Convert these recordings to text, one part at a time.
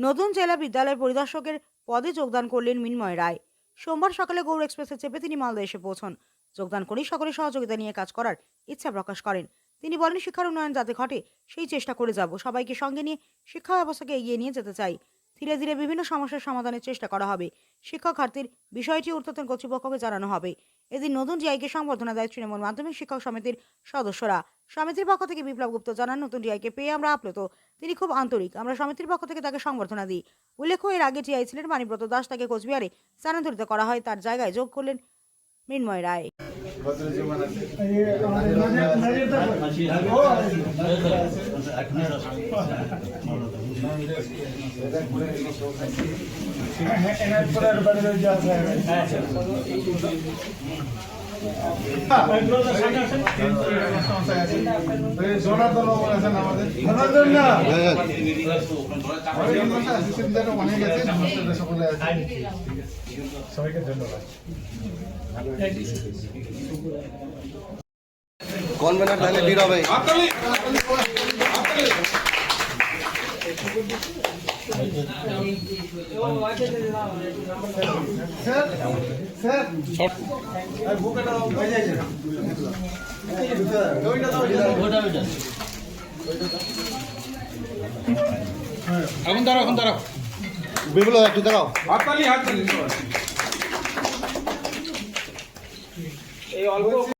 নতুন জেলা বিদ্যালয় পরিদর্শকের পদে যোগদান করলেন মিনময় রায়। সোমবার সকালে গৌর এক্সপ্রেসে চেপে তিনি মালদা এসে পৌঁছন। যোগদান করেই সকলের সহযোগিতা নিয়ে কাজ করার ইচ্ছা প্রকাশ করেন। তিনি বলেন, শিক্ষার উন্নয়ন যাতে ঘটে, সেই চেষ্টা করে যাব। সবাইকে সঙ্গে নিয়ে শিক্ষা ব্যবস্থাকে এগিয়ে নিয়ে যেতে চাই। ধীরে ধীরে বিভিন্ন সমস্যার সমাধানের চেষ্টা করা হবে শিক্ষক ঘাটতির বিষয়টি ঊর্ধ্বতন কর্তৃপক্ষকে জানানো হবে এদিন নতুন জিআইকে সংবর্ধনা দেয় তৃণমূল মাধ্যমিক শিক্ষক সমিতির সদস্যরা সমিতির পক্ষ থেকে বিপ্লব গুপ্ত জানান নতুন জিআইকে পেয়ে আমরা আপ্লুত তিনি খুব আন্তরিক আমরা সমিতির পক্ষ থেকে তাকে সংবর্ধনা দিই উল্লেখ্য এর আগে জিআই ছিলেন মানিব্রত দাস তাকে কোচবিহারে স্থানান্তরিত করা হয় তার জায়গায় যোগ করলেন মৃন্ময় রায় জনার্দন বাবু আছেন আমাদের জনার্দন না অ্যাসিস্ট্যান্ট অনেক গেছে নমস্কার সকলে আছে সবাইকে ধন্যবাদ কোন ব্যানার তাহলে ভিড় হবে? এখন দাঁড়াও এখন দাঁড়াও বিপুল একটু দেখাও হাততালি হাততালি সবাই। পিছনে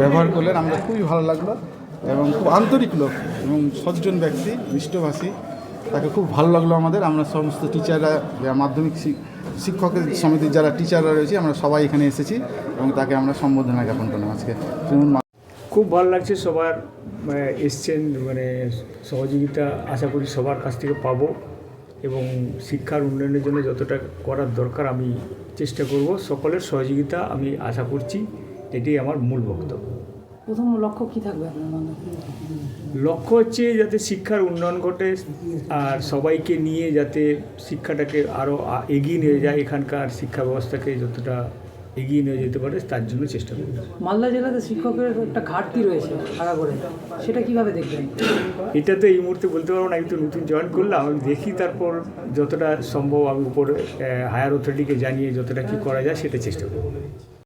ব্যবহার করলেন আমরা খুবই ভালো লাগল এবং খুব আন্তরিক লোক এবং সজ্জন ব্যক্তি মিষ্টভাষী তাকে খুব ভালো লাগল আমাদের। আমরা সমস্ত টিচাররা যা মাধ্যমিক শিক্ষকের সমিতির যারা টিচাররা রয়েছে আমরা সবাই এখানে এসেছি এবং তাকে আমরা সম্বোধনা জ্ঞাপন করলাম আজকে। খুব ভালো লাগছে সবার মানে, এসছেন মানে সহযোগিতা আশা করি সবার কাছ থেকে পাবো। এবং শিক্ষার উন্নয়নের জন্য যতটা করার দরকার আমি চেষ্টা করব সকলের সহযোগিতা আমি আশা করছি এটি আমার মূল বক্তব্য। প্রথম লক্ষ্য কী থাকবে লক্ষ্য হচ্ছে যাতে শিক্ষার উন্নয়ন ঘটে আর সবাইকে নিয়ে যাতে শিক্ষাটাকে আরও এগিয়ে নিয়ে যায় এখানকার শিক্ষা ব্যবস্থাকে যতটা এগিয়ে নিয়ে যেতে পারে তার জন্য চেষ্টা করব। মালদা জেলাতে শিক্ষকের একটা ঘাটতি রয়েছে ভাড়া করে। সেটা কীভাবে দেখবেন? এটা তো এই মুহূর্তে বলতে পারব না আমি তো নতুন জয়েন করলাম আমি দেখি তারপর যতটা সম্ভব আমি উপর হায়ার অথরিটিকে জানিয়ে যতটা কি করা যায় সেটা চেষ্টা করব।